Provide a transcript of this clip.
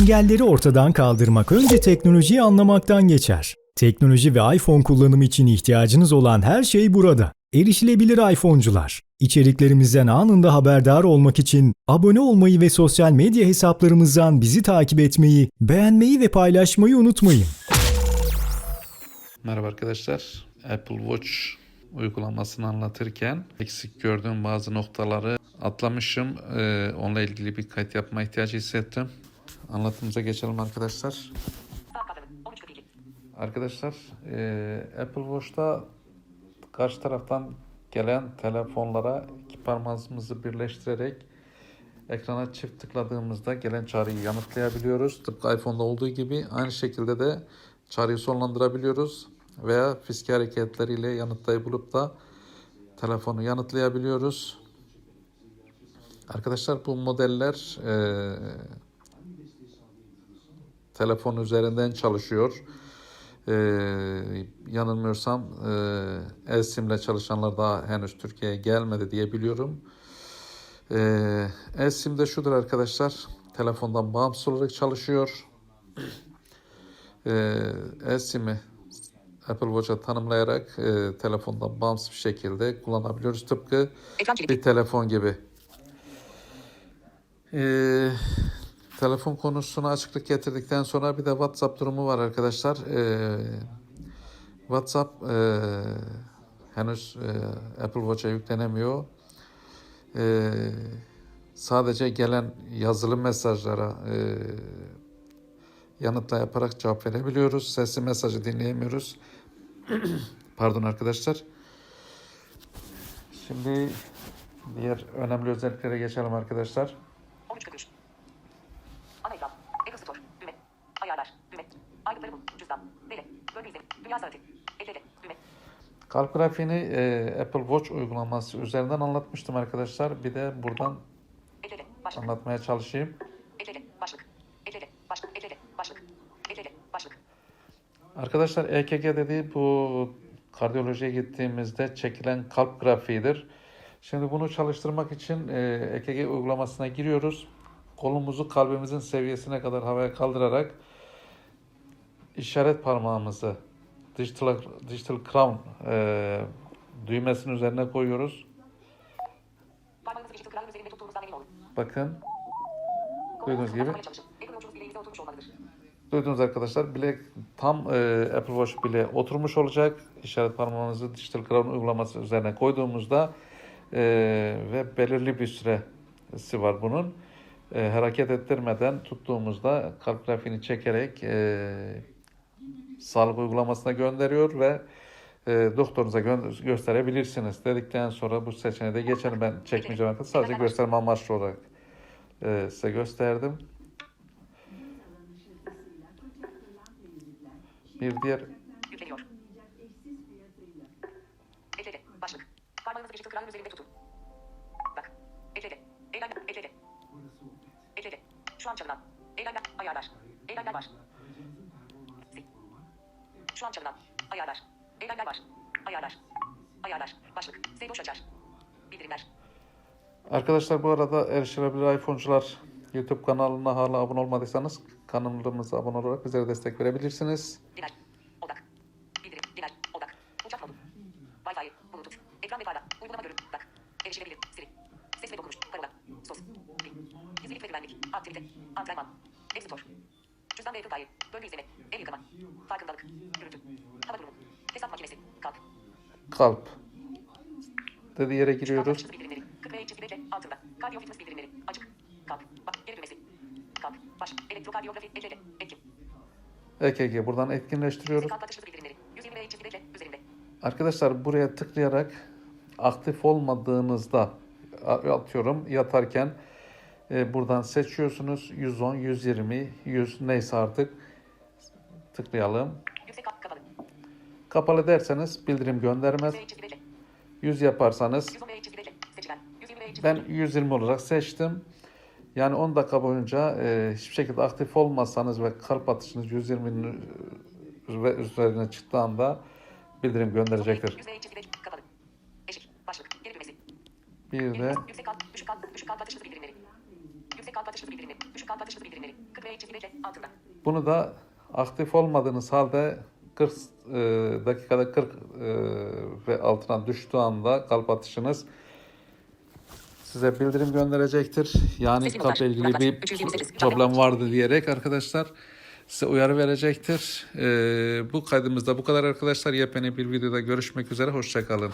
Engelleri ortadan kaldırmak önce teknolojiyi anlamaktan geçer. Teknoloji ve iPhone kullanımı için ihtiyacınız olan her şey burada. Erişilebilir iPhone'cular. İçeriklerimizden anında haberdar olmak için abone olmayı ve sosyal medya hesaplarımızdan bizi takip etmeyi, beğenmeyi ve paylaşmayı unutmayın. Merhaba arkadaşlar. Apple Watch uygulamasını anlatırken eksik gördüğüm bazı noktaları atlamışım. Ee, onunla ilgili bir kayıt yapma ihtiyacı hissettim. Anlatımıza geçelim arkadaşlar. Saat kavramı 13.42. Arkadaşlar e, Apple Watch'ta karşı taraftan gelen telefonlara iki parmağımızı birleştirerek ekrana çift tıkladığımızda gelen çağrıyı yanıtlayabiliyoruz. Tıpkı iPhone'da olduğu gibi aynı şekilde de çağrıyı sonlandırabiliyoruz veya fiske hareketleriyle yanıtlayı bulup da telefonu yanıtlayabiliyoruz. Arkadaşlar bu modeller e, telefon üzerinden çalışıyor. Ee, yanılmıyorsam e, eSIM ile çalışanlar daha henüz Türkiye'ye gelmedi diye biliyorum. Ee, eSIM de şudur arkadaşlar. Telefondan bağımsız olarak çalışıyor. Ee, eSIM'i Apple Watch'a tanımlayarak e, telefondan bağımsız bir şekilde kullanabiliyoruz. Tıpkı bir telefon gibi. Ee, telefon konusuna açıklık getirdikten sonra bir de WhatsApp durumu var arkadaşlar. Ee, WhatsApp e, henüz e, Apple Watch'a yüklenemiyor. Ee, sadece gelen yazılı mesajlara e, yanıtla yaparak cevap verebiliyoruz. Sesli mesajı dinleyemiyoruz. Pardon arkadaşlar. Şimdi diğer önemli özelliklere geçelim arkadaşlar. 13.43. Ana ekran. Apple Store. Düğme. Ayarlar. Düğme. Aygıtları bul. Cüzdan. Veri. Bölge izlemi. Dünya saati. Ekledi. Düğme. Kalp grafiğini e, Apple Watch uygulaması üzerinden anlatmıştım arkadaşlar. Bir de buradan Ekledi. Başlık. anlatmaya çalışayım. Ekledi. Başlık. Ekledi. Başlık. Ekledi. Başlık. Ekledi. Başlık. Arkadaşlar EKG dediği bu kardiyolojiye gittiğimizde çekilen kalp grafiğidir. Şimdi bunu çalıştırmak için e, EKG uygulamasına giriyoruz. Kolumuzu kalbimizin seviyesine kadar havaya kaldırarak işaret parmağımızı digital, digital crown e, düğmesinin üzerine koyuyoruz. Dijital. Bakın Duyduğunuz gibi. Duydunuz arkadaşlar bilek tam e, Apple Watch bile oturmuş olacak. İşaret parmağınızı Digital Crown uygulaması üzerine koyduğumuzda e, ve belirli bir süresi var bunun. E, hareket ettirmeden tuttuğumuzda kalp grafiğini çekerek e, sağlık uygulamasına gönderiyor ve e, doktorunuza gö- gösterebilirsiniz. Dedikten sonra bu seçeneği de geçelim. Ben çekmeyeceğim arkadaşlar. Sadece gösterme amaçlı olarak e, size gösterdim. Bir diğer Yükleniyor. Ekledi. Başlık. Parmağınızı dijital klavye üzerinde tutun. Bak. Ekledi. Eylemler. Ekledi. Ekledi. Şu an çalınan. Eylemler. Ayarlar. Eylemler var. Şu an çalınan. Ayarlar. Eylemler var. Ayarlar. Ayarlar. Başlık. Seydoş açar. Bildirimler. Arkadaşlar bu arada erişilebilir iPhone'cular YouTube kanalına hala abone olmadıysanız kanalımıza abone olarak bizlere destek verebilirsiniz. Diner. Odak. Bildirim. Diner. Odak. Uçak modu. Wi-Fi. Bluetooth. Ekran ve parlak. Uygulama görün. Bak. Erişilebilir. Siri. Ses ve dokunuş. Parola. Sos. Pil. Gizlilik ve güvenlik. Aktivite. Antrenman. App Store. Cüzdan ve Apple Pay. Bölge izleme. El yıkama. Farkındalık. Gürültü. Hava durumu. Hesap makinesi. Kalk. Kalp dediği yere giriyoruz. çizgi bildirimleri. 40 ve çizgi C altında. Kardiyo fitness bildirimleri. Açık. Kalk. Bak. Geri düğmesi. Kalk. Baş. Elektrokardiyografi. Ekledi. Etkin. EKG buradan etkinleştiriyoruz. Kalp atış hızı bildirimleri. 120 ve çizgi C üzerinde. Arkadaşlar buraya tıklayarak aktif olmadığınızda atıyorum yatarken e, buradan seçiyorsunuz 110, 120, 100 neyse artık tıklayalım. Yüksek. Kapalı. Kapalı derseniz bildirim göndermez. 100 ve çizgi C. 100 yaparsanız 110 ve çizgi C. Seçilen. 120 ve çizgi Ben 120 olarak seçtim. Yani 10 dakika boyunca e, hiçbir şekilde aktif olmazsanız ve kalp atışınız 120'nin ve üzerine çıktığı anda bildirim gönderecektir. Bir de Yüksek kalp. Düşük kalp. Düşük kalp atış hızı bildirimleri. Yüksek Yüksek kalp atış hızı bildirimleri. Düşük kalp atış hızı bildirimleri. 40 ve çizgi bekle altında. Bunu da aktif olmadığınız halde 40 e, dakikada 40 e, ve altına düştüğü anda kalp atışınız size bildirim gönderecektir. Yani Sesli kalple ilgili bir Rahat. 328. problem vardı diyerek arkadaşlar size uyarı verecektir. E, bu kaydımızda bu kadar arkadaşlar. Yepyeni bir videoda görüşmek üzere. Hoşçakalın.